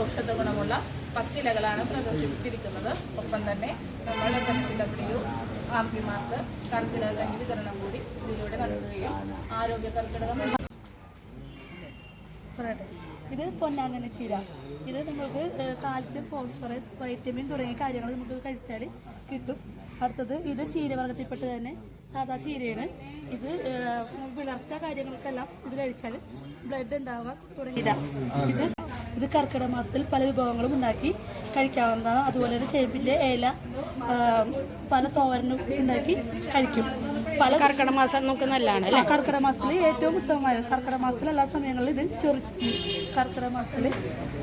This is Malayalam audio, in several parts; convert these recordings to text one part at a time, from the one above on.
ഔഷധ ഗുണമുള്ള പത്തിലകളാണ് പ്രദർശിപ്പിച്ചിരിക്കുന്നത്. ഒപ്പം തന്നെ നമ്മൾ എസ് ഡബ്ല്യു ആർ പിമാർക്ക് കർക്കിടക കഞ്ഞി വിതരണം കൂടി ഇതിലൂടെ നടത്തുകയും ആരോഗ്യ കർക്കിടകം ഇത് പൊന്നാങ്കണ്ണ ചീര. ഇത് നമുക്ക് കാൽസ്യം ഫോസ്ഫറസ് വൈറ്റമിൻ തുടങ്ങിയ കാര്യങ്ങൾ നമുക്ക് കഴിച്ചാൽ കിട്ടും. അടുത്തത് ഇത് ചീരവർഗത്തിൽപ്പെട്ട് തന്നെ സാധാ ചീരയാണ്. ഇത് വിളർച്ച കാര്യങ്ങൾക്കെല്ലാം ഇത് കഴിച്ചാൽ ബ്ലഡ് ഉണ്ടാവുക തുടങ്ങിയ ഇത് ഇത് കർക്കിടക മാസത്തിൽ പല വിഭവങ്ങളും ഉണ്ടാക്കി കഴിക്കാവുന്നതാണ്. അതുപോലെ തന്നെ ചേമ്പിന്റെ ഇല പല തോരനും ഉണ്ടാക്കി കഴിക്കും. പല കർക്കിടക മാസം നമുക്ക് നല്ലതാണ് കർക്കിടക മാസത്തിൽ ഏറ്റവും ഉത്തമമായ കർക്കിടക മാസത്തിൽ എല്ലാ സമയങ്ങളിലും ഇത് ചൊറി കർക്കിടക മാസത്തിൽ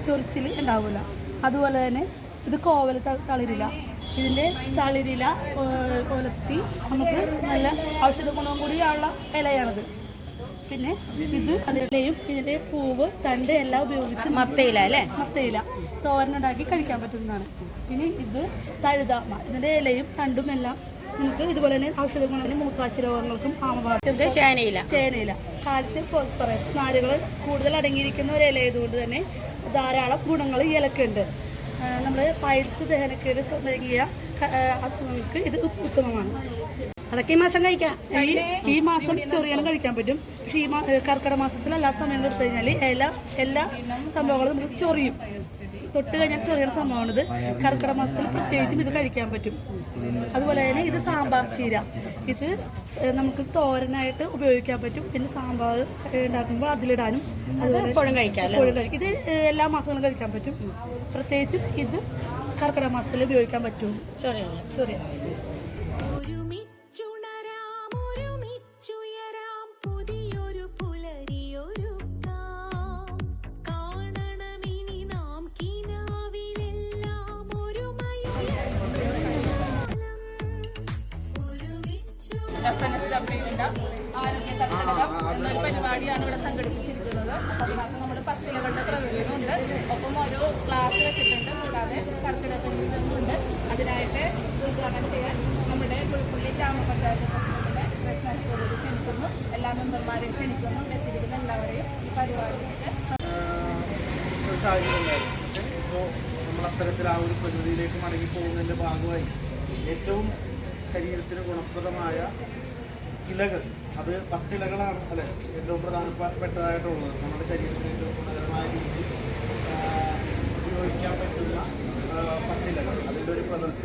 ചൊറിച്ചിൽ ഉണ്ടാവില്ല. അതുപോലെ തന്നെ ഇത് കോവൽ തളിരില. ഇതിന്റെ തളിരില ഒലത്തി നമുക്ക് നല്ല ഔഷധ ഗുണം കൂടിയുള്ള ഇലയാണിത്. പിന്നെ ഇത് അതിലെയും ഇതിന്റെ പൂവ് തണ്ട് എല്ലാം ഉപയോഗിച്ച് മത്തയില അല്ലേ? മത്തയില തോരനുണ്ടാക്കി കഴിക്കാൻ പറ്റുന്നതാണ്. പിന്നെ ഇത് തഴുതാമ ഇതിന്റെ ഇലയും തണ്ടും എല്ലാം നമുക്ക് ഇതുപോലെ തന്നെ ഔഷധ ഗുണത്തിന് മൂത്രാശി രോഗങ്ങൾക്കും ഇത് ചേനയില. ചേനയില. കാൽസ്യം ഫോസ്ഫറസ് നാരുകൾ കൂടുതൽ അടങ്ങിയിരിക്കുന്ന ഒരു ഇലയതുകൊണ്ട് തന്നെ ധാരാളം ഗുണങ്ങൾ ഈ ഇലക്കുണ്ട് നമ്മുടെ പൈൽസ് ദഹനക്കേട് തുടങ്ങിയ അസുഖങ്ങൾക്ക് ഇത് ഉത്തമമാണ്. അതൊക്കെ ഈ മാസം കഴിക്കാം. ഈ മാസം ചൊറിയണം കഴിക്കാൻ പറ്റും. പക്ഷേ ഈ കർക്കിടക മാസത്തിൽ എല്ലാ സമയം എടുത്തു കഴിഞ്ഞാൽ എല്ലാ എല്ലാ സംഭവങ്ങളും നമുക്ക് ചൊറിയും. തൊട്ട് കഴിഞ്ഞാൽ ചെറിയ സംഭവമാണ് ഇത് കർക്കിടക മാസത്തിൽ പ്രത്യേകിച്ചും ഇത് കഴിക്കാൻ പറ്റും. അതുപോലെ തന്നെ ഇത് സാമ്പാർ ചീര. ഇത് നമുക്ക് തോരനായിട്ട് ഉപയോഗിക്കാൻ പറ്റും. പിന്നെ സാമ്പാർ ഉണ്ടാക്കുമ്പോൾ അതിലിടാനും. അതുപോലെ എപ്പോഴും കഴിക്കാം ഇത് എല്ലാ മാസങ്ങളും കഴിക്കാൻ പറ്റും. പ്രത്യേകിച്ചും ഇത് കർക്കിടക മാസത്തിൽ ഉപയോഗിക്കാൻ പറ്റും. ചെറിയ. ചൊറിയ. ഒപ്പം ഒരു ക്ലാസ് വെച്ചിട്ടുണ്ട്. കൂടാതെ കർക്കിടക ജീവിതമുണ്ട് അതിനായിട്ട് ഉദ്ഘാടനം ചെയ്യാൻ നമ്മുടെ പുൽപ്പള്ളി ഗ്രാമപഞ്ചായത്ത് പ്രസിഡന്റിനെ പ്രശ്നത്തോട് ക്ഷണിക്കുന്നു. എല്ലാ മെമ്പർമാരെയും ക്ഷണിക്കുന്നു. എത്തിയിരിക്കുന്ന എല്ലാവരെയും ഈ പരിപാടിക്ക് ഇപ്പോൾ അത്തരത്തിൽ ആ ഒരു പ്രകൃതിയിലേക്ക് മടങ്ങി പോകുന്നതിന്റെ ഭാഗമായി ഏറ്റവും ശരീരത്തിന് ഗുണപ്രദമായ ഇലകൾ. അത് പത്തിലകളാണ് അല്ലെ? ഏറ്റവും പ്രധാനപ്പെട്ടതായിട്ടുള്ളത് നമ്മുടെ ശരീരത്തിന് ഏറ്റവും ഗുണകരമായ രീതിയിൽ ആ, ഉപയോഗിക്കാൻ പറ്റുന്ന ആ, പത്തിലകൾ അതിന്റെ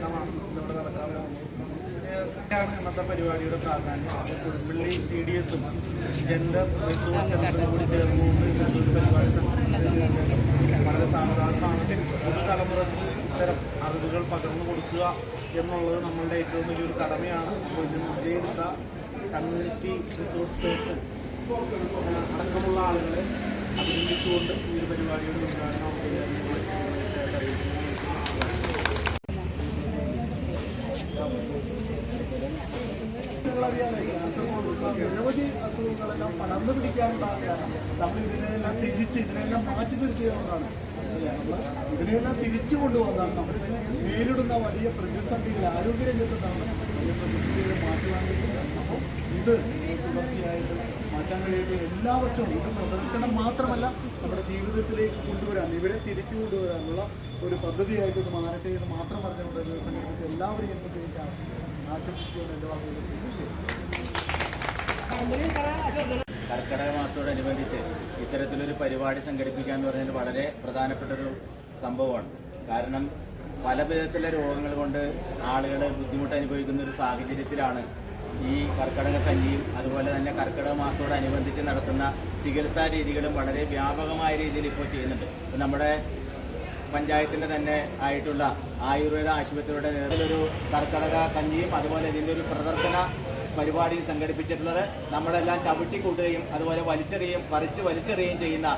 ഇന്നിവിടെ നടക്കാൻ പോകുന്നത് ഒക്കെയാണ് ഇന്നത്തെ പരിപാടിയുടെ പ്രാധാന്യം ജെൻഡർ റിസോഴ്സ് സെന്ററും കൂടി ചേർന്നുകൊണ്ട് ഇത്തരത്തിലൊരു പരിപാടി സംഘടിപ്പിക്കുന്നത് വളരെ സാവധാനമാണ്. പുതുതലമുറക്ക് ഇത്തരം പകർന്നു കൊടുക്കുക എന്നുള്ളത് നമ്മളുടെ ഏറ്റവും വലിയൊരു കടമയാണ്. അപ്പോൾ ഇതിന് കമ്മ്യൂണിറ്റി റിസോഴ്സ് പേഴ്സൺ അടക്കമുള്ള ആളുകളെ അഭിനന്ദിച്ചുകൊണ്ട് ഈ ഒരു പരിപാടിയുടെ ഉദ്ഘാടനം നിങ്ങളറിയാലോ ക്യാൻസർ നിരവധി അസുഖങ്ങളെല്ലാം പടർന്നു പിടിക്കാനുണ്ടാകുന്ന കാരണം നമ്മൾ ഇതിനെല്ലാം തിരിച്ച് ഇതിനെല്ലാം മാറ്റി നിർത്തിയതുകൊണ്ടാണ്. നമ്മൾ ഇതിനെല്ലാം തിരിച്ചു കൊണ്ടുവന്നാണ്. നമ്മൾ നേരിടുന്ന വലിയ പ്രതിസന്ധികൾ ആരോഗ്യരംഗത്തുണ്ടാകുന്ന വലിയ പ്രതിസന്ധികളെ മാറ്റുവാൻ അപ്പോൾ ഇത് തുടർച്ചയായിട്ട് മാറ്റാൻ കഴിയട്ടെ. എല്ലാ വർഷവും ഇത് പ്രദർശനം മാത്രമല്ല നമ്മുടെ ജീവിതത്തിലേക്ക് കൊണ്ടുവരാൻ ഇവരെ തിരിച്ചു കൊണ്ടുവരാനുള്ള ഒരു പദ്ധതിയായിട്ട് ഇത് മാറട്ടെ എന്ന് മാത്രം പറഞ്ഞുകൊണ്ട് സംഘടിപ്പിച്ച എല്ലാവരെയും പ്രത്യേകിച്ച് ആശംസിച്ചുകൊണ്ട് കർക്കിടക മാസത്തോടനുബന്ധിച്ച് ഇത്തരത്തിലൊരു പരിപാടി സംഘടിപ്പിക്കുക എന്ന് പറഞ്ഞാൽ വളരെ പ്രധാനപ്പെട്ട ഒരു സംഭവമാണ്. കാരണം പല വിധത്തിലെ രോഗങ്ങൾ കൊണ്ട് ആളുകൾ ബുദ്ധിമുട്ട് അനുഭവിക്കുന്ന ഒരു സാഹചര്യത്തിലാണ് ഈ കർക്കിടക കഞ്ഞിയും അതുപോലെ തന്നെ കർക്കിടക മാസത്തോടനുബന്ധിച്ച് നടത്തുന്ന ചികിത്സാ രീതികളും വളരെ വ്യാപകമായ രീതിയിൽ ഇപ്പോൾ ചെയ്യുന്നുണ്ട്. നമ്മുടെ പഞ്ചായത്തിന്റെ തന്നെ ആയിട്ടുള്ള ആയുർവേദ ആശുപത്രിയുടെ നേതൃത്വത്തിലൊരു കർക്കടക കഞ്ഞിയും അതുപോലെ ഇതിന്റെ ഒരു പ്രദർശന പരിപാടി സംഘടിപ്പിച്ചിട്ടുള്ളത്. നമ്മളെല്ലാം ചവിട്ടി കൂട്ടുകയും അതുപോലെ വലിച്ചെറിയും പറിച്ച് വലിച്ചെറിയുകയും ചെയ്യുന്ന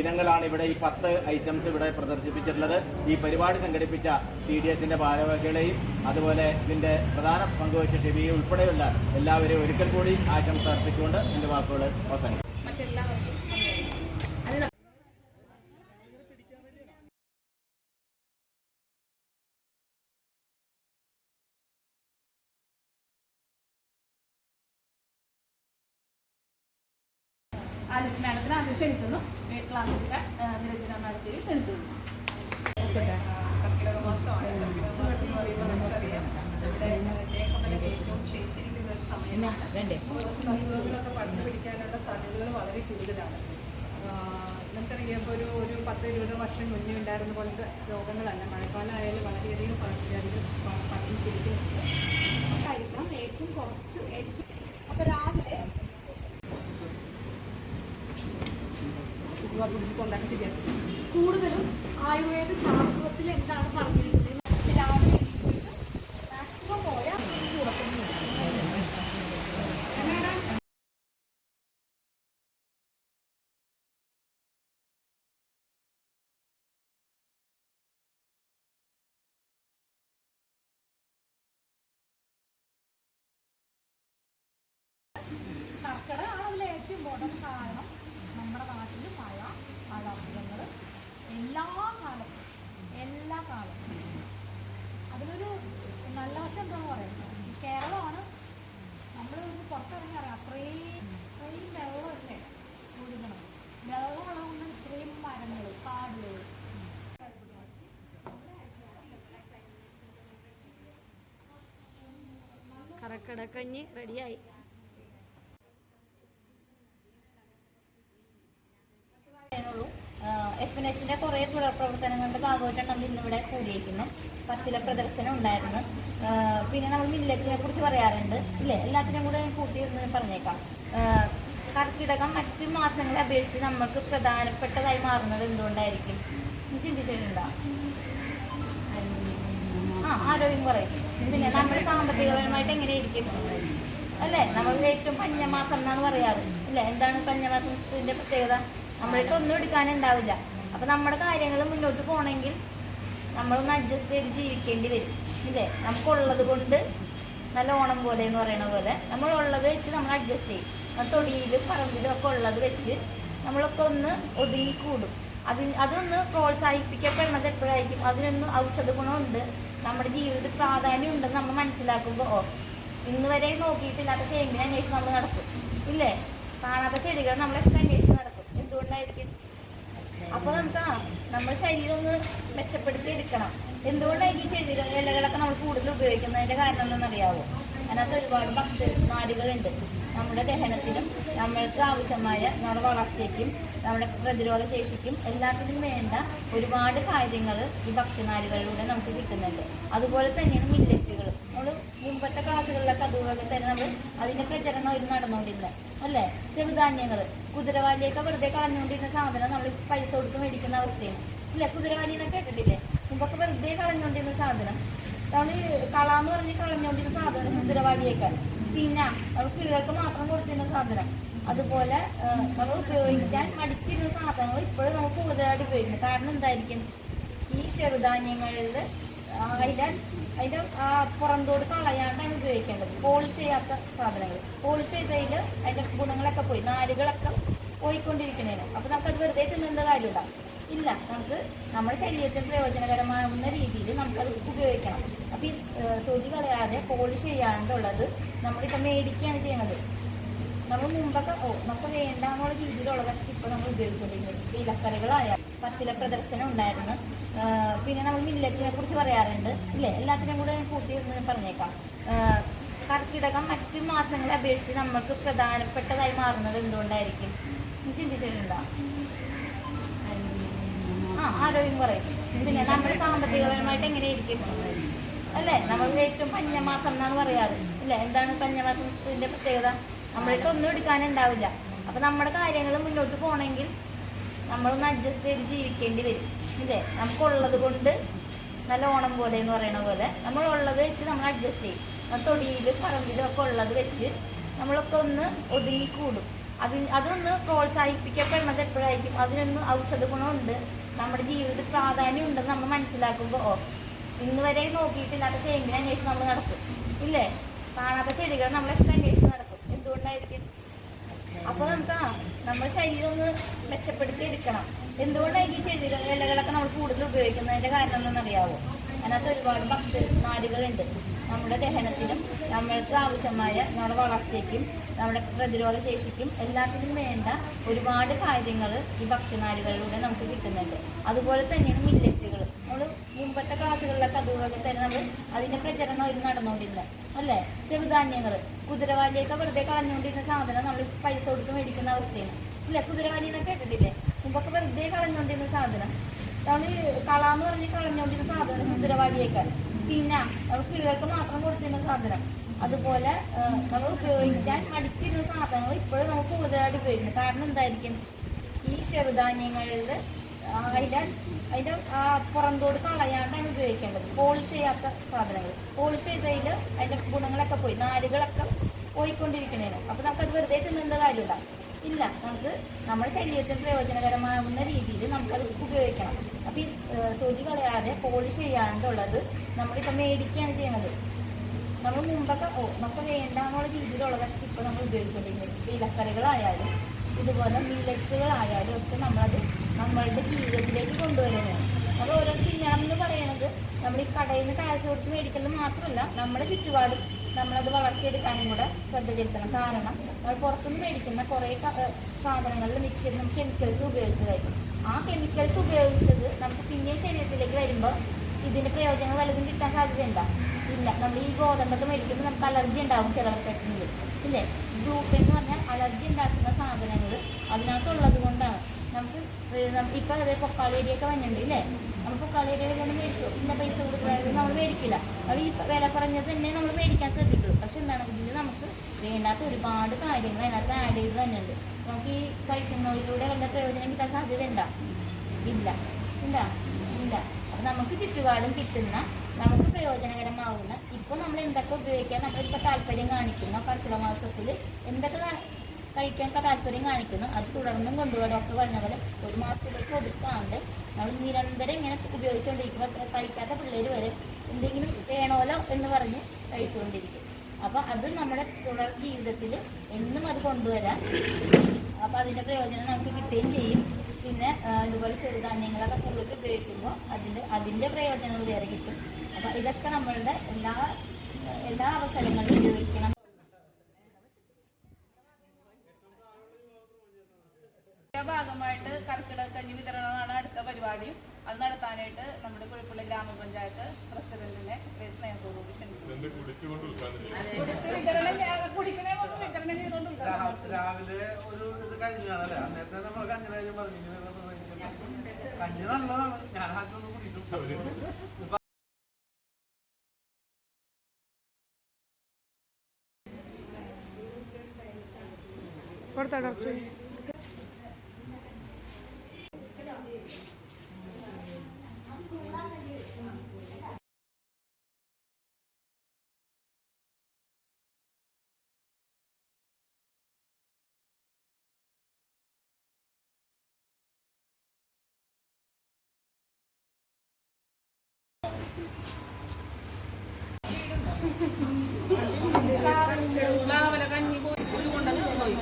ഇനങ്ങളാണ് ഇവിടെ ഈ പത്ത് ഐറ്റംസ് ഇവിടെ പ്രദർശിപ്പിച്ചിട്ടുള്ളത്. ഈ പരിപാടി സംഘടിപ്പിച്ച സി ഡി എസിന്റെ ഭാരവാഹികളെയും അതുപോലെ ഇതിന്റെ പ്രധാന പങ്കുവച്ച ഷെബിയെ ഉൾപ്പെടെയുള്ള എല്ലാവരെയും ഒരിക്കൽ കൂടി ആശംസ അർപ്പിച്ചുകൊണ്ട് എന്റെ വാക്കുകൾ അവസാനിക്കും ആലിസ് മാഡത്തിന് ആദ്യം ക്ഷണിക്കുന്നു. ക്ലാസ് എടുക്കാൻ നിരഞ്ജന മാഡത്തിന് ക്ഷണിച്ചു കർക്കിടക മാസമാണ്. കർക്കിടക മാസം എന്ന് പറയുമ്പോൾ നമുക്കറിയാം. നമ്മുടെ ദേഹബലം ഏറ്റവും ക്ഷയിച്ചിരിക്കുന്ന ഒരു സമയമാണ്. അപ്പോൾ നമുക്ക് അസുഖങ്ങളൊക്കെ പടർന്നു പിടിക്കാനുള്ള സാധ്യതകൾ വളരെ കൂടുതലാണ്. നമുക്കറിയാം ഇപ്പോൾ ഒരു ഒരു പത്ത് ഇരുപത് വർഷം മുന്നേ ഉണ്ടായിരുന്ന പോലത്തെ രോഗങ്ങളല്ല. മഴക്കാലമായാലും വളരെയധികം പകർച്ചവ്യാധികൾ പടർന്നു പിടിക്കുന്നുണ്ട്. ഏറ്റവും കുറച്ച് ഏറ്റവും അപ്പൊ രാവിലെ കൂടുതലും ആയുർവേദ ശാസ്ത്രത്തിൽ എന്താണ് പറഞ്ഞിരിക്കുന്നത്? കറക്കടക്കഞ്ഞ് റെഡിയായി. എഫ് എൻ എച്ചിന്റെ കുറെ തുടർ പ്രവർത്തനങ്ങളുടെ ഭാഗമായിട്ടാണ് നമ്മൾ ഇന്നിവിടെ കൂടിയിരിക്കുന്നത്. പത്തിലെ പ്രദർശനം ഉണ്ടായിരുന്നു. പിന്നെ നമ്മൾ മില്ലറ്റിനെ കുറിച്ച് പറയാറുണ്ട്. ഇല്ലേ? എല്ലാത്തിനും കൂടെ കൂട്ടി പറഞ്ഞേക്കാം. കർക്കിടകം മറ്റു മാസങ്ങളെ അപേക്ഷിച്ച് നമ്മൾക്ക് പ്രധാനപ്പെട്ടതായി മാറുന്നത് എന്തുകൊണ്ടായിരിക്കും? ചിന്തിച്ചിട്ടുണ്ടോ? ആ ആരോഗ്യം കുറയും. പിന്നെ നമ്മുടെ സാമ്പത്തികപരമായിട്ട് എങ്ങനെയിരിക്കും? അല്ലേ? നമ്മൾ ഏറ്റവും പഞ്ഞമാസം എന്നാണ് പറയാറ്. അല്ലേ? എന്താണ് പഞ്ഞമാസത്തിന്റെ പ്രത്യേകത? നമ്മൾക്ക് ഒന്നും എടുക്കാനുണ്ടാവില്ല. അപ്പൊ നമ്മുടെ കാര്യങ്ങൾ മുന്നോട്ട് പോകണമെങ്കിൽ നമ്മളൊന്ന് അഡ്ജസ്റ്റ് ചെയ്ത് ജീവിക്കേണ്ടി വരും. ഇല്ലേ? നമുക്കുള്ളത് കൊണ്ട് നല്ല ഓണം പോലെ എന്ന് പറയണ പോലെ നമ്മൾ ഉള്ളത് വെച്ച് നമ്മൾ അഡ്ജസ്റ്റ് ചെയ്യും. നമ്മൾ തൊടിയിലും പറമ്പിലും ഒക്കെ ഉള്ളത് വെച്ച് നമ്മളൊക്കെ ഒന്ന് ഒതുങ്ങിക്കൂടും. അതിന് അതൊന്ന് പ്രോത്സാഹിപ്പിക്കപ്പെടുന്നത് എപ്പോഴായിരിക്കും? അതിനൊന്നും ഔഷധ ഗുണമുണ്ട്. നമ്മുടെ ജീവിതത്തിൽ പ്രാധാന്യം ഉണ്ടെന്ന് നമ്മൾ മനസ്സിലാക്കുമ്പോൾ ഓ ഇന്ന് വരെ നോക്കിയിട്ടില്ലാത്ത ചേമ്പിനെ അന്വേഷിച്ച് നമ്മൾ നടക്കും. ഇല്ലേ? കാണാത്ത ചെടികൾ നമ്മളൊക്കെ അന്വേഷിച്ച് നടക്കും. എന്തുകൊണ്ടായിരിക്കും? അപ്പൊ നമുക്ക് നമ്മുടെ ശരീരം ഒന്ന് മെച്ചപ്പെടുത്തി എടുക്കണം എന്തുകൊണ്ടായിരിക്കും ഈ ചെടികൾ ഇലകളൊക്കെ നമ്മൾ കൂടുതൽ ഉപയോഗിക്കുന്നതിന്റെ കാരണം എന്താണെന്ന് അറിയാവോ? അതിനകത്ത് ഒരുപാട് ഭക്തന്മാരുകളുണ്ട് നമ്മുടെ ദഹനത്തിനും നമ്മൾക്ക് ആവശ്യമായ നമ്മുടെ വളർച്ചയ്ക്കും നമ്മുടെ പ്രതിരോധ ശേഷിക്കും എല്ലാത്തിനും വേണ്ട ഒരുപാട് കാര്യങ്ങൾ ഈ ഭക്ഷ്യനാരുകളിലൂടെ നമുക്ക് കിട്ടുന്നുണ്ട്. അതുപോലെ തന്നെയാണ് മില്ലറ്റുകൾ നമ്മൾ മുമ്പത്തെ ക്ലാസ്സുകളിലൊക്കെ അതുപോലെ തന്നെ നമ്മൾ അതിന്റെ പ്രചരണം ഒരു നടന്നുകൊണ്ടിരുന്നത് അല്ലേ? ചെറുധാന്യങ്ങൾ. കുതിരവാലിയൊക്കെ വെറുതെ കളഞ്ഞുകൊണ്ടിരുന്ന സാധനം നമ്മൾ പൈസ കൊടുത്ത് മേടിക്കുന്ന അവസ്ഥയാണ്. ഇല്ലേ? കുതിരവാലി എന്നൊക്കെ കേട്ടിട്ടില്ലേ? മുമ്പൊക്കെ വെറുതെ കളഞ്ഞുകൊണ്ടിരുന്ന സാധനം. നമ്മൾ കളാന്ന് പറഞ്ഞ് കളഞ്ഞോണ്ടിരുന്ന സാധനം മുദ്രവാടിയേക്കാൾ പിന്നെ അവൾ കിളികൾക്ക് മാത്രം കൊടുത്തിരുന്ന സാധനം. അതുപോലെ നമ്മൾ ഉപയോഗിക്കാൻ മടിച്ചിരുന്ന സാധനങ്ങൾ ഇപ്പോഴും നമ്മൾ കൂടുതലായിട്ട് ഉപയോഗിക്കുന്നത് കാരണം എന്തായിരിക്കും? ഈ ചെറുധാന്യങ്ങളിൽ അതിന്റെ അതിന്റെ ആ പുറന്തോട് കളയാണ്ടാണ് ഉപയോഗിക്കേണ്ടത്. പോളിഷ് ചെയ്യാത്ത സാധനങ്ങൾ. പോളിഷ് ചെയ്തതിൽ അതിന്റെ ഗുണങ്ങളൊക്കെ പോയി നാരുകളൊക്കെ പോയിക്കൊണ്ടിരിക്കുന്നതിന് അപ്പൊ നമുക്കത് വെറുതെ തിന്നേണ്ട കാര്യമില്ല. ഇല്ല നമുക്ക് നമ്മുടെ ശരീരത്തിന് പ്രയോജനകരമാകുന്ന രീതിയിൽ നമുക്കത് ഉപയോഗിക്കണം. അപ്പോൾ ഈ തൊലി കളയാതെ പോളിഷ് ചെയ്യാണ്ടുള്ളത് നമ്മളിപ്പോൾ മേടിക്കുകയാണ് ചെയ്യണത്. നമ്മൾ മുമ്പൊക്കെ ഓ നമുക്ക് വേണ്ടാന്നുള്ള രീതിയിലുള്ളതൊക്കെ ഇപ്പം നമ്മൾ ഉപയോഗിച്ചുകൊണ്ടിരിക്കുന്നത് ഇലക്കറികളായ പത്തില പ്രദർശനം ഉണ്ടായിരുന്നു. പിന്നെ നമ്മൾ മില്ലറ്റിനെ കുറിച്ച് പറയാറുണ്ട്. ഇല്ലേ? എല്ലാത്തിനും കൂടെ കൂട്ടി പറഞ്ഞേക്കാം. കർക്കിടകം മറ്റു മാസങ്ങളെ അപേക്ഷിച്ച് നമ്മൾക്ക് പ്രധാനപ്പെട്ടതായി മാറുന്നത് എന്തുകൊണ്ടായിരിക്കും? ചിന്തിച്ചിട്ടുണ്ടോ? ആരോഗ്യം കുറയും. പിന്നെ നമ്മുടെ സാമ്പത്തികപരമായിട്ട് എങ്ങനെയായിരിക്കും? അല്ലേ? നമ്മൾ ഏറ്റവും പഞ്ഞമാസം എന്നാണ് പറയാറ്. അല്ലേ? എന്താണ് പഞ്ഞമാസത്തിന്റെ പ്രത്യേകത? നമ്മൾക്ക് ഒന്നും എടുക്കാനുണ്ടാവില്ല. അപ്പൊ നമ്മുടെ കാര്യങ്ങൾ മുന്നോട്ട് പോകണമെങ്കിൽ നമ്മളൊന്ന് അഡ്ജസ്റ്റ് ചെയ്ത് ജീവിക്കേണ്ടി വരും. ഇല്ലേ? നമുക്കുള്ളത് കൊണ്ട് നല്ല ഓണം പോലെ എന്ന് പറയണ പോലെ നമ്മൾ ഉള്ളത് വെച്ച് നമ്മൾ അഡ്ജസ്റ്റ് ചെയ്യും. തൊടിയിലും പറമ്പിലും ഒക്കെ ഉള്ളത് വെച്ച് നമ്മളൊക്കെ ഒന്ന് ഒതുങ്ങിക്കൂടും. അതിന് അതൊന്ന് പ്രോത്സാഹിപ്പിക്കപ്പെടുന്നത് എപ്പോഴായിരിക്കും? അതിനൊന്നും ഔഷധ ഗുണമുണ്ട്. നമ്മുടെ ജീവിതത്തിൽ പ്രാധാന്യം ഉണ്ടെന്ന് നമ്മൾ മനസ്സിലാക്കുമ്പോൾ ഓ ഇന്ന് വരെ നോക്കിയിട്ടില്ലാത്ത ചേമ്പിനെ അന്വേഷിച്ച് നമ്മൾ നടക്കും. ഇല്ലേ? കാണാത്ത ചെടികൾ നമ്മളൊക്കെ അന്വേഷിച്ച് നടക്കും. എന്തുകൊണ്ടായിരിക്കും? അപ്പൊ നമുക്ക് ആ നമ്മുടെ ശരീരം ഒന്ന് മെച്ചപ്പെടുത്തി എടുക്കണം. എന്തുകൊണ്ടായിരിക്കും ഈ ചെടികൾ ഇലകളൊക്കെ നമ്മൾ കൂടുതൽ ഉപയോഗിക്കുന്നതിന്റെ കാരണം എന്താണെന്നറിയാവോ അതിനകത്ത് ഒരുപാട് ഭക്തി നാരുകളുണ്ട്. നമ്മുടെ ദഹനത്തിനും നമ്മൾക്ക് ആവശ്യമായ നമ്മുടെ വളർച്ചയ്ക്കും നമ്മുടെ പ്രതിരോധ ശേഷിക്കും എല്ലാത്തിനും വേണ്ട ഒരുപാട് കാര്യങ്ങൾ ഈ ഭക്ഷ്യനാരുകളിലൂടെ നമുക്ക് കിട്ടുന്നുണ്ട്. അതുപോലെ തന്നെയാണ് മില്ലറ്റുകൾ നമ്മൾ മുമ്പത്തെ ക്ലാസ്സുകളിലൊക്കെ അതുപോലെ തന്നെ നമ്മൾ അതിന്റെ പ്രചരണം ഒരു നടന്നുകൊണ്ടിരുന്നത് അല്ലേ? ചെറുധാന്യങ്ങൾ കുതിരവാലിയൊക്കെ വെറുതെ കളഞ്ഞുകൊണ്ടിരുന്ന സാധനം നമ്മൾ പൈസ കൊടുത്ത് മേടിക്കുന്ന അവസ്ഥയാണ്. അല്ലേ? കുതിരവാലി എന്നൊക്കെ കേട്ടിട്ടില്ലേ? മുമ്പൊക്കെ വെറുതെ കളഞ്ഞുകൊണ്ടിരുന്ന സാധനം. നമ്മൾ കളാന്ന് പറഞ്ഞ് കളഞ്ഞോണ്ടിരുന്ന സാധനം കുതിരവാലിയൊക്കെ തിന്ന നമ്മൾ കിളികൾക്ക് മാത്രം കൊടുത്തിരുന്ന സാധനം. അതുപോലെ നമ്മൾ ഉപയോഗിക്കാൻ മടിച്ചിരുന്ന സാധനങ്ങൾ ഇപ്പോഴും നമുക്ക് കൂടുതലായിട്ട് ഉപയോഗിക്കുന്നത് കാരണം എന്തായിരിക്കും? ഈ ചെറുധാന്യങ്ങളിൽ അതിന്റെ അതിന്റെ ആ പുറന്തോട് കളയാണ്ടാണ് ഉപയോഗിക്കേണ്ടത്. പോളിഷ് ചെയ്യാത്ത സാധനങ്ങൾ. പോളിഷ് ചെയ്തതിൽ അതിന്റെ ഗുണങ്ങളൊക്കെ പോയി. നാരുകളൊക്കെ പോയിക്കൊണ്ടിരിക്കണേന്. അപ്പോൾ നമുക്കത് വെറുതെ തിന്നേണ്ട കാര്യമില്ല. ഇല്ല. നമുക്ക് നമ്മുടെ ശരീരത്തിന് പ്രയോജനകരമാകുന്ന രീതിയിൽ നമുക്കത് ഉപയോഗിക്കണം. അപ്പം ഈ സൂചി കളയാതെ പോളിഷ് ചെയ്യാണ്ടുള്ളത് നമ്മളിപ്പോൾ മേടിക്കുകയാണ് ചെയ്യണത്. നമ്മൾ മുമ്പൊക്കെ ഓ നമുക്ക് വേണ്ടാന്നുള്ള രീതിയിലുള്ളതൊക്കെ ഇപ്പോൾ നമ്മൾ ഉപയോഗിച്ചുകൊണ്ടിരിക്കുന്നത് ഇലക്കറികളായാലും ഇതുപോലെ മില്ലറ്റ്സുകളായാലും ഒക്കെ നമ്മളത് നമ്മളുടെ ജീവിതത്തിലേക്ക് കൊണ്ടുവരുന്നതാണ്. നമ്മൾ ഓരോ തിന്നണം എന്ന് പറയുന്നത് നമ്മൾ ഈ കടയിൽ നിന്ന് കാശ് കൊടുത്ത് മേടിക്കുന്നത് മാത്രമല്ല നമ്മുടെ ചുറ്റുപാടും നമ്മളത് വളർത്തിയെടുക്കാനും കൂടെ ശ്രദ്ധ ചെലുത്തണം. കാരണം നമ്മൾ പുറത്തുനിന്ന് മേടിക്കുന്ന കുറേ സാധനങ്ങളിൽ മിക്കതും കെമിക്കൽസ് ഉപയോഗിച്ചതായിരിക്കും. ആ കെമിക്കൽസ് ഉപയോഗിച്ചത് നമുക്ക് പിന്നെയും ശരീരത്തിലേക്ക് വരുമ്പോൾ ഇതിന്റെ പ്രയോജനം വലുതും കിട്ടാൻ സാധ്യതയുണ്ടോ? ഇല്ല. നമ്മൾ ഈ ഗോതമ്പൊക്കെ മേടിക്കുമ്പോൾ നമുക്ക് അലർജി ഉണ്ടാവും ചിലവർക്കൊക്കെ ഇല്ലേ? ഗ്ലൂട്ടൻ എന്ന് പറഞ്ഞാൽ അലർജി ഉണ്ടാക്കുന്ന സാധനങ്ങൾ അതിനകത്തുള്ളത് കൊണ്ടാണ്. നമുക്ക് ഇപ്പം അതേ പൊക്കാളി ഏരിയൊക്കെ വന്നിട്ടുണ്ട്. ഇല്ലേ? നമ്മൾ പൊക്കാളി ഏരിയ വല്ലതും മേടിച്ചു ഇന്ന പൈസ കൊടുക്കുന്നത് നമ്മൾ മേടിക്കില്ല. അത് ഈ വില കുറഞ്ഞത് തന്നെ നമ്മൾ മേടിക്കാൻ ശ്രദ്ധിക്കുള്ളൂ പക്ഷെ എന്താണ് ഇതിൽ നമുക്ക് വേണ്ടാത്ത ഒരുപാട് കാര്യങ്ങൾ അതിനകത്ത് ആഡ് ചെയ്ത് തന്നെയുണ്ട് നമുക്ക് ഈ കഴിക്കുന്നതിലൂടെ വല്ല പ്രയോജനം കിട്ടാൻ സാധ്യത ഉണ്ടോ ഇല്ല. ഉണ്ടാ ഇല്ല. അപ്പൊ നമുക്ക് ചുറ്റുപാടും കിട്ടുന്ന നമുക്ക് പ്രയോജനകരമാവുന്ന ഇപ്പൊ നമ്മൾ എന്തൊക്കെ ഉപയോഗിക്കാൻ നമ്മളിപ്പോൾ താല്പര്യം കാണിക്കുന്ന? കർക്കിടക മാസത്തിൽ എന്തൊക്കെ കഴിക്കാൻ താല്പര്യം കാണിക്കുന്നു? അത് തുടർന്നും കൊണ്ടുപോകാം ഡോക്ടർ പറഞ്ഞ പോലെ ഒരു മാസത്തിലേക്ക് ഒതുക്കാണ്ട് നമ്മൾ നിരന്തരം ഇങ്ങനെ ഉപയോഗിച്ചുകൊണ്ടിരിക്കുമ്പോൾ കഴിക്കാത്ത പിള്ളേർ വരെ എന്തെങ്കിലും വേണമല്ലോ എന്ന് പറഞ്ഞ് കഴിച്ചുകൊണ്ടിരിക്കും അപ്പൊ അത് നമ്മുടെ തുടർ ജീവിതത്തിൽ എന്നും അത് കൊണ്ടുവരാൻ അപ്പൊ അതിന്റെ പ്രയോജനം നമുക്ക് കിട്ടുകയും ചെയ്യും. പിന്നെ ഇതുപോലെ ചെറുധാന്യങ്ങളൊക്കെ കൂടുതൽ ഉപയോഗിക്കുമ്പോൾ അതിന്റെ അതിന്റെ പ്രയോജനങ്ങൾ വേറെ കിട്ടും. അപ്പൊ ഇതൊക്കെ നമ്മളുടെ എല്ലാ എല്ലാ അവസരങ്ങളിലും ഉപയോഗിക്കണം. ഭാഗമായിട്ട് കർക്കിടക കഞ്ഞി വിതരണമാണ് അടുത്ത പരിപാടി. അത് നടത്താനായിട്ട് നമ്മുടെ കുഴപ്പുള്ള ഗ്രാമപഞ്ചായത്ത് പ്രസിഡന്റിനെ സ്നേഹത്തോടുകൂടി രാവിലെ ഒരു ഇത് കഴിഞ്ഞാണല്ലേ അന്നേരത്തെ നമ്മൾ കഞ്ഞി പറഞ്ഞു. കഞ്ഞി നല്ലതാണ്. ഞാൻ ആദ്യം ഒന്ന് കുടിക്കും. കഞ്ഞി പോയി പോയി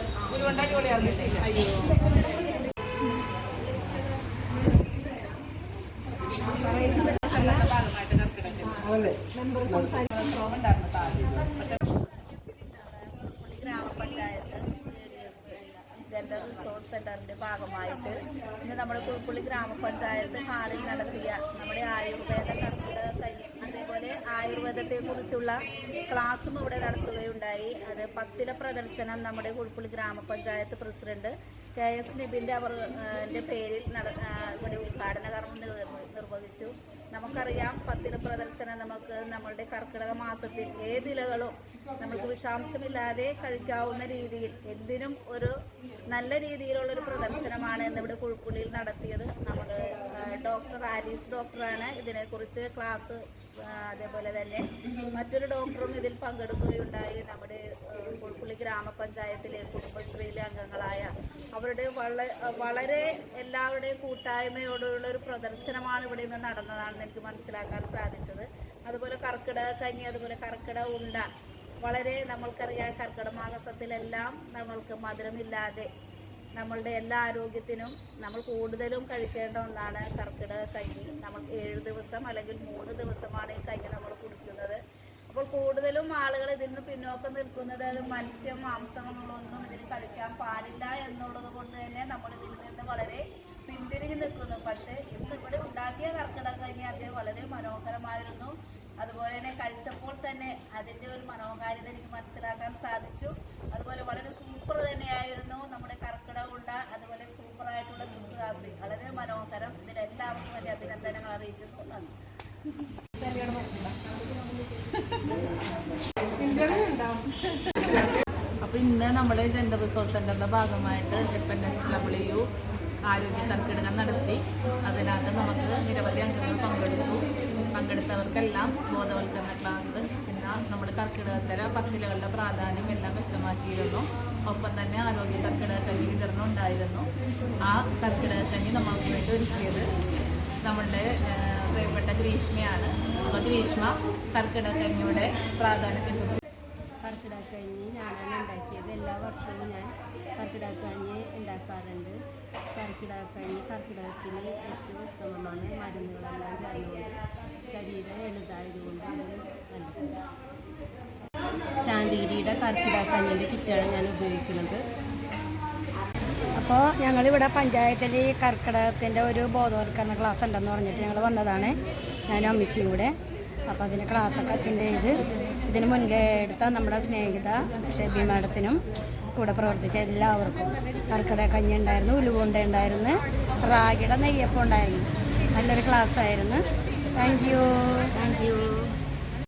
അയ്യോ ഭാഗമായിട്ട് കർക്കിടക ഉണ്ടായിരുന്നു താഴെ പക്ഷെ ഗ്രാമപഞ്ചായത്ത് ജെൻഡർ റിസോഴ്സ് സെന്ററിന്റെ ഭാഗമായിട്ട് ഇന്ന് നമ്മുടെ പുൽപ്പള്ളി ഗ്രാമപഞ്ചായത്ത് ഹാളിൽ നടത്തിയ നമ്മുടെ ആയുർവേദ കർക്കിടക കൈ അതേപോലെ ആയുർവേദത്തെ കുറിച്ചുള്ള ക്ലാസ്സും ഇവിടെ നടത്തുകയുണ്ടായി. അത് പത്തില പ്രദർശനം നമ്മുടെ കുഴപ്പള്ളി ഗ്രാമപഞ്ചായത്ത് പ്രസിഡന്റ് കെ എസ് നബിന്റെ അവർ പേരിൽ നട ഇവിടെ ഉദ്ഘാടന കർമ്മം നിർവഹിച്ചു. നമുക്കറിയാം പത്തില പ്രദർശനം നമുക്ക് നമ്മളുടെ കർക്കിടക മാസത്തിൽ ഏതിലകളും നമുക്ക് വിഷാംശമില്ലാതെ കഴിക്കാവുന്ന രീതിയിൽ എന്തിനും ഒരു നല്ല രീതിയിലുള്ള ഒരു പ്രദർശനമാണ് ഇന്നിവിടെ കുഴുപ്പുള്ളിയിൽ നടത്തിയത്. നമ്മുടെ ഡോക്ടർ ആലീസ് ഡോക്ടറാണ് ഇതിനെക്കുറിച്ച് ക്ലാസ് അതേപോലെ തന്നെ. മറ്റൊരു ഡോക്ടറും ഇതിൽ പങ്കെടുക്കുകയുണ്ടായി. നമ്മുടെ ആ, ഗ്രാമപഞ്ചായത്തിലെ കുടുംബശ്രീയിലെ അംഗങ്ങളായ അവരുടെ വളരെ എല്ലാവരുടെയും കൂട്ടായ്മയോടുള്ള ഒരു പ്രദർശനമാണ് ഇവിടെ നിന്ന് നടന്നതാണെന്ന് എനിക്ക് മനസ്സിലാക്കാൻ സാധിച്ചത്. അതുപോലെ കർക്കിടക കഞ്ഞി അതുപോലെ കർക്കിടക ഉണ്ട. വളരെ നമ്മൾക്കറിയാം കർക്കിടക മാസത്തിലെല്ലാം നമ്മൾക്ക് മധുരമില്ലാതെ നമ്മളുടെ എല്ലാ ആരോഗ്യത്തിനും നമ്മൾ കൂടുതലും കഴിക്കേണ്ട ഒന്നാണ് കർക്കിടക കഞ്ഞി. നമ്മൾ ഏഴ് ദിവസം അല്ലെങ്കിൽ മൂന്ന് ദിവസമാണ് ഈ കഞ്ഞി നമ്മൾ കുടിക്കുന്നത്. അപ്പോൾ കൂടുതലും ആളുകൾ ഇതിൽ നിന്ന് പിന്നോക്കം നിൽക്കുന്നത് അത് മത്സ്യം മാംസങ്ങളൊന്നും ഇതിന് കഴിക്കാൻ പാടില്ല എന്നുള്ളത് കൊണ്ട് തന്നെ നമ്മൾ ഇതിൽ നിന്ന് വളരെ പിന്തിരിഞ്ഞ് നിൽക്കുന്നു. പക്ഷേ ഇന്ന് ഇവിടെ ഉണ്ടാക്കിയ കർക്കിടക കഞ്ഞി അത് വളരെ മനോഹരമായിരുന്നു. അതുപോലെ തന്നെ കഴിച്ചപ്പോൾ തന്നെ അതിന്റെ ഒരു മനോഹാരിത എനിക്ക് മനസ്സിലാക്കാൻ സാധിച്ചു. അതുപോലെ വളരെ സൂപ്പർ തന്നെയായിരുന്നു. നമ്മുടെ കർക്കിടക ഉണ്ട അതുപോലെ സൂപ്പറായിട്ടുള്ള ചുക്ക് കാപ്പി. വളരെ മനോഹരം. ഇതിലെല്ലാവർക്കും വലിയ അഭിനന്ദനങ്ങൾ അറിയിക്കുന്നു. നന്ദി. അപ്പോൾ ഇന്ന് നമ്മുടെ ജെൻഡർ റിസോർട്ട് സെന്ററിന്റെ ഭാഗമായിട്ട് എഫ് എൻ എസ് ഡബ്ല്യു ആരോഗ്യ കർക്കിടകം നടത്തി. അതിനകത്ത് നമുക്ക് നിരവധി അംഗങ്ങൾ പങ്കെടുത്തു. പങ്കെടുത്തവർക്കെല്ലാം ബോധവൽക്കരണ ക്ലാസ് പിന്നെ നമ്മുടെ കർക്കിടകത്തര പത്തിലകളുടെ പ്രാധാന്യം എല്ലാം വ്യക്തമാക്കിയിരുന്നു. ഒപ്പം തന്നെ ആരോഗ്യ കർക്കിടകക്കഞ്ഞി വിതരണം ഉണ്ടായിരുന്നു. ആ കർക്കിടകക്കഞ്ഞി നമ്മൾക്ക് വേണ്ടി ഒരുക്കിയത് നമ്മളുടെ പ്രിയപ്പെട്ട ഗ്രീഷ്മയാണ്. അപ്പോൾ ഗ്രീഷ്മ കർക്കിടകക്കഞ്ഞിയുടെ പ്രാധാന്യത്തെക്കുറിച്ച് കർക്കിടക്കഞ്ഞി ഞാനാണ് ഉണ്ടാക്കിയത്. എല്ലാ വർഷവും ഞാൻ കർക്കിടക്കഞ്ഞി ഉണ്ടാക്കാറുണ്ട്. കർക്കിടക്കഞ്ഞി കർക്കിടകത്തിന് ഏറ്റവും ഉത്തമമാണ്. മരുന്നുകളെല്ലാം ചേർന്നുകൊണ്ട് ശരീരം എളുതായതുകൊണ്ട് അത് നല്ലത്. ശാന്തിഗിരിയുടെ കർക്കിടക്കഞ്ഞിന്റെ കിറ്റാണ് ഞാൻ ഉപയോഗിക്കുന്നത്. അപ്പോൾ ഞങ്ങളിവിടെ പഞ്ചായത്തിൽ കർക്കിടകത്തിന്റെ ഒരു ബോധവൽക്കരണ ക്ലാസ് ഉണ്ടെന്ന് പറഞ്ഞിട്ട് ഞങ്ങൾ വന്നതാണ്. ഞാനും അമ്മച്ചിയും കൂടെ. അപ്പോൾ അതിന് ക്ലാസ്സൊക്കെ അറ്റൻഡ് ചെയ്ത് ഇതിന് മുൻകൈ എടുത്ത നമ്മുടെ സ്നേഹിത ഷെബി മാഡത്തിനും കൂടെ പ്രവർത്തിച്ച എല്ലാവർക്കും കർക്കിടക കഞ്ഞി ഉണ്ടായിരുന്നു ഉലുവുണ്ട ഉണ്ടായിരുന്നു റാഗിയുടെ നെയ്യപ്പം ഉണ്ടായിരുന്നു. നല്ലൊരു ക്ലാസ് ആയിരുന്നു താങ്ക് യു താങ്ക് യു